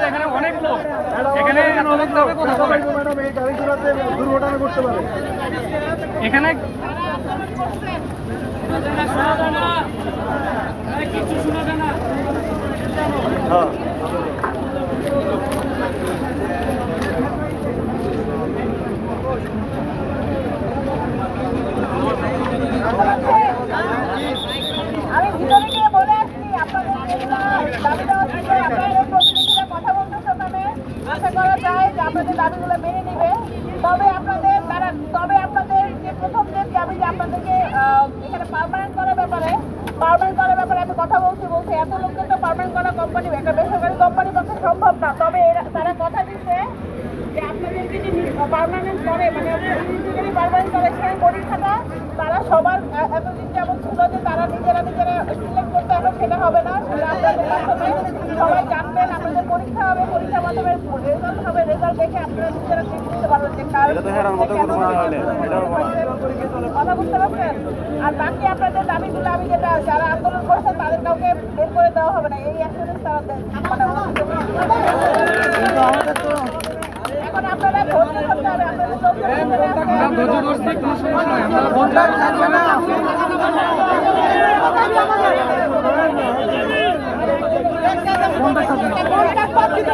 এখানে অনেক লোক। এখানে অনেক লোক কথা বলে ম্যাডাম এই গাড়ি ঘোড়াতে দুর্ঘটনা করতে পারে এখানে হ্যাঁ আমি ভিতরে গিয়ে বলে আসছি আপনাদের যেগুলো দাবি দেওয়া ছিল আপনাদের প্রতিনিধিরা কথা বলতেছে ওখানে আশা করা যায় যে আপনাদের দাবিগুলো মেনে নেবে তবে আপনাদের তবে আপনাদের যে প্রথম যে দাবি যে আপনাদেরকে এখানে পারমানেন্ট করার ব্যাপারে পারমানেন্ট করার ব্যাপারে আমি কথা বলছি বলছি এত লোককে তো পারমানেন্ট করা কোম্পানি একটা বেসরকারি কোম্পানির পক্ষে সম্ভব না তবে তারা কথা দিচ্ছে যে আপনাদেরকে যে পার্মানেন্ট করে মানে ইন্ডিভিজুয়ালি পার্মানেন্ট করে সেই পরীক্ষাটা তারা সবার এতদিন যেমন ছিল যে তারা নিজেরা নিজেরা সিলেক্ট করতে হবে সেটা হবে না সেটা আপনাদের মাধ্যমে সবাই জানবেন আপনাদের পরীক্ষা হবে মাধ্যমে রেজাল্ট হবে রেজাল্ট দেখে আপনারা নিজেরা ঠিক করতে পারবেন যে কার কথা বুঝতে পারছেন? আর বাকি আপনাদের দাবিগুলো আমি যেটা যারা আন্দোলন করছেন তাদের কাউকে বের করে দেওয়া হবে না। এই তারা মানে এখন আপনারা ধৈর্য ধরতে হবে আপনাদের চোখে ভিতরে আছে। ধৈর্য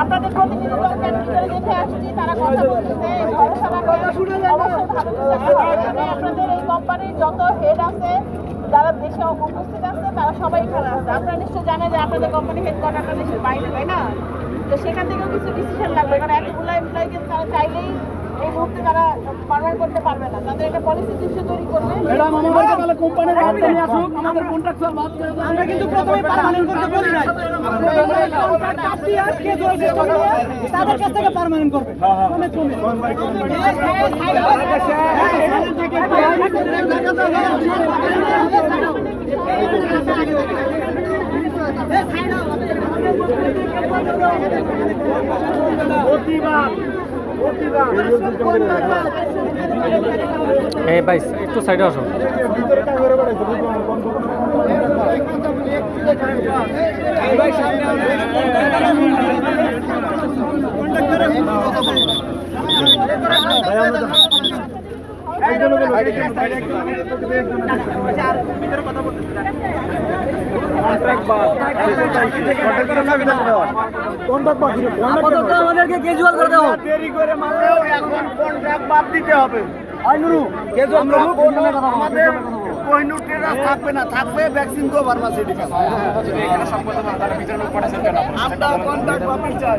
আপনাদের প্রতিনিধি দেখে আসছি তারা কথা বলতেছে আপনাদের এই কোম্পানির যত হেড আছে, যারা দেশে উপস্থিত আছে, তারা সবাই এখানে আছে। আপনারা নিশ্চয়ই জানেন যে আপনাদের কোম্পানি হেডকোয়ার্টারটা দেশের বাইরে, তাই না? তো সেখান থেকেও কিছু ডিসিশন লাগবে কারণ এতগুলো এমপ্লয়িকে তারা চাইলেই এই মুহূর্তে তারা পারমানেন্ট করতে পারবে না তাদের একটা পলিসি দৃশ্য তৈরি করবে ম্যাডাম আমাদেরকে তাহলে কোম্পানির বাদ নিয়ে আসুক আমাদের কন্ট্রাকচুয়াল বাদ করে আমরা কিন্তু প্রথমে পার্মানেন্ট করতে বলি নাই তাদের কাছ থেকে পার্মানেন্ট করবে কমে কমে এই ভাই একটু সাইডে আসো। ভাই সামনে আমাদেরকে ক্যাজুয়াল করে দাও দেরি করে মারলেও এখন কন্ট্রাক্ট বাদ দিতে হবে আইনুরু ক্যাজুয়াল আমাদের কোহিনুর থাকবে না থাকবে ভ্যাকসিন কো ফার্মাসিউটিক্যাল আমরা কন্ট্রাক্ট পাবলিক চাই